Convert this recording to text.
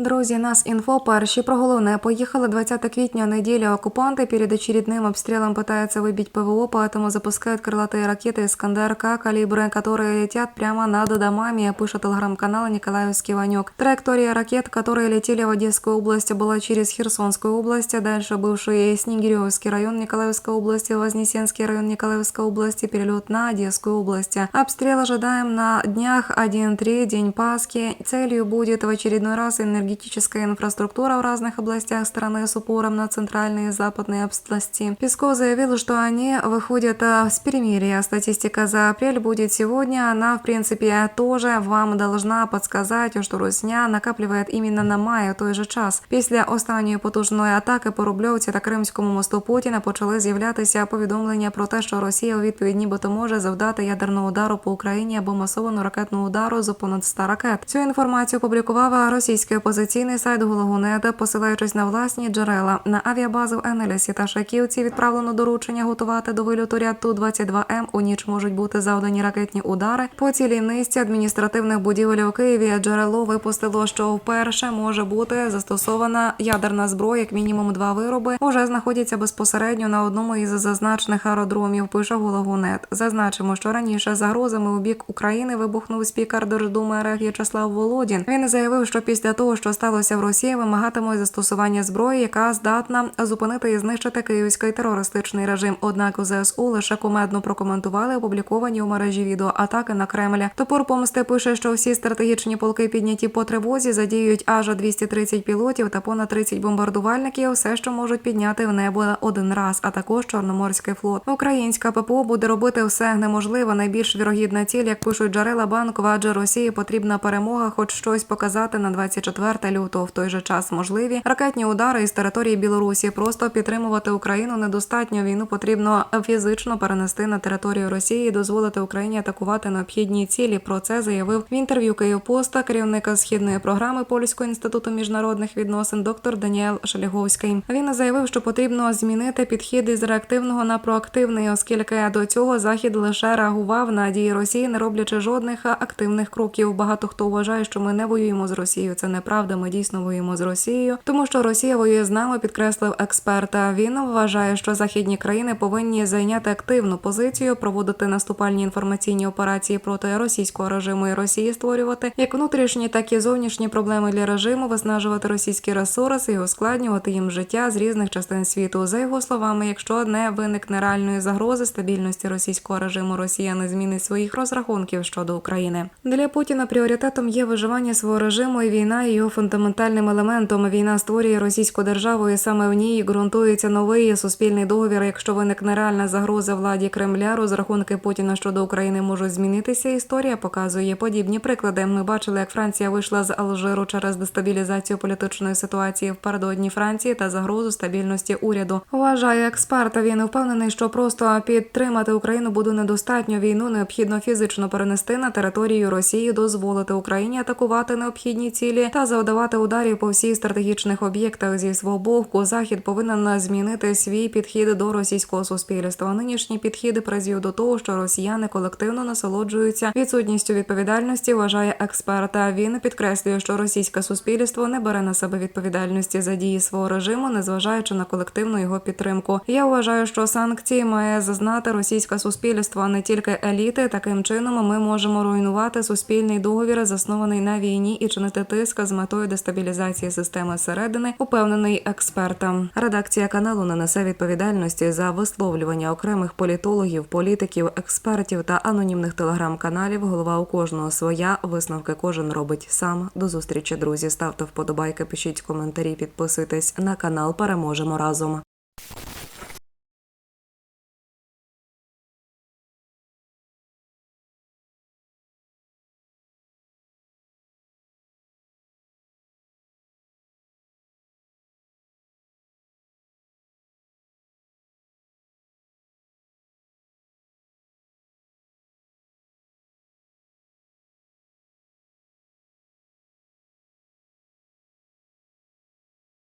Друзі, нас інфо перші про головне. Поїхали 20 квітня, неділя. Оккупанты перед очередным обстрелом пытаются выбить ПВО, поэтому запускают крылатые ракеты «Искандер-К» калибры, которые летят прямо над домами, пишет телеграм-канал Николаевский Ванек. Траектория ракет, которые летели в Одесскую область, была через Херсонскую область, а дальше бывший Снегиревский район Николаевской области, Вознесенский район Николаевской области, перелет на Одесскую область. Обстрел ожидаем на днях 1-3, День Пасхи. Целью будет в очередной раз энергетическая инфраструктура в разных областях страны с упором на центральные и западные области. Песков заявил, что они выходят э, с перемирия. Статистика за апрель будет сегодня. Она, в принципе, тоже вам должна подсказать, что Русня накапливает именно на май у той же час. Після останньої потужної атаки по Рубльовці та Кримському мосту Путіна почали з'являтися повідомлення про те, що Росія у відповідь нібито може завдати ядерного удару по Україні або масованого ракетного удару з понад 100 ракет. Цю інформацію опублікував російський опозиційний сайт Гологунет, посилаючись на власні джерела на авіабазу в Енелісі та Шаківці. Відправлено доручення готувати до вильоту ряд ту 22 м У ніч можуть бути завдані ракетні удари по цілій низці адміністративних будівель у Києві. Джерело випустило, що вперше може бути застосована ядерна зброя, як мінімум два вироби. Уже знаходяться безпосередньо на одному із зазначених аеродромів. Пише Гологунет. Зазначимо, що раніше загрозами у бік України вибухнув спікер Держдуми РФ В'ячеслав Володін. Він заявив, що після того, що сталося в Росії, вимагатимуть застосування зброї, яка здатна зупинити і знищити київський терористичний режим. Однак у ЗСУ лише кумедно прокоментували опубліковані у мережі відео атаки на Кремля. Топор помсти пише, що всі стратегічні полки підняті по тривозі задіють аж 230 пілотів та понад 30 бомбардувальників. Все, що можуть підняти в небо один раз, а також Чорноморський флот. Українська ППО буде робити все неможливе. Найбільш вірогідна ціль, як пишуть джерела банкова, адже Росії потрібна перемога, хоч щось показати на 24 лютого. В той же час можливі ракетні удари із території Білорусі. Просто підтримувати Україну недостатньо. Війну потрібно фізично перенести на територію Росії і дозволити Україні атакувати необхідні цілі. Про це заявив в інтерв'ю Київпоста керівника східної програми Польського інституту міжнародних відносин доктор Даніел Шеліговський. Він заявив, що потрібно змінити підхід із реактивного на проактивний, оскільки до цього захід лише реагував на дії Росії, не роблячи жодних активних кроків. Багато хто вважає, що ми не воюємо з Росією. Це неправда. Ми дійсно воюємо з Росією, тому що Росія воює з нами, підкреслив експерта. Він вважає, що західні країни повинні зайняти активну позицію, проводити наступальні інформаційні операції проти російського режиму і Росії, створювати як внутрішні, так і зовнішні проблеми для режиму, виснажувати російські ресурси і ускладнювати їм життя з різних частин світу. За його словами, якщо не виникне реальної загрози стабільності російського режиму, Росія не змінить своїх розрахунків щодо України. Для Путіна пріоритетом є виживання свого режиму і війна є його фундаментальним елементом. Війна створює російську державу, і саме в ній ґрунтується новий суспільний договір. Якщо виникне реальна загроза владі Кремля, розрахунки Путіна щодо України можуть змінитися. Історія показує подібні приклади. Ми бачили, як Франція вийшла з Алжиру через дестабілізацію політичної ситуації впередодні Франції та загрозу стабільності уряду. Вважає експерт. Він впевнений, що просто підтримати Україну буде недостатньо. Війну необхідно фізично перенести на територію Росії, дозволити Україні атакувати необхідні цілі та завдавати ударів по всіх стратегічних об'єктах. Зі свого боку, захід повинен змінити свій підхід до російського суспільства. Нинішній підхід призвів до того, що росіяни колективно насолоджуються відсутністю відповідальності. Вважає експерта. Він підкреслює, що російське суспільство не бере на себе відповідальності за дії свого режиму, незважаючи на колективну його підтримку. Я вважаю, що санкції має зазнати російське суспільство, а не тільки еліти. Таким чином ми можемо руйнувати суспільний договір, заснований на війні, і чинити тиск з метою дестабілізації системи середини, упевнений експертам. Редакція каналу не несе відповідальності за висловлювання окремих політологів, політиків, експертів та анонімних телеграм-каналів. Голова у кожного своя висновки кожен робить сам. До зустрічі, друзі. Ставте вподобайки, пишіть коментарі, підписуйтесь на канал. Переможемо разом.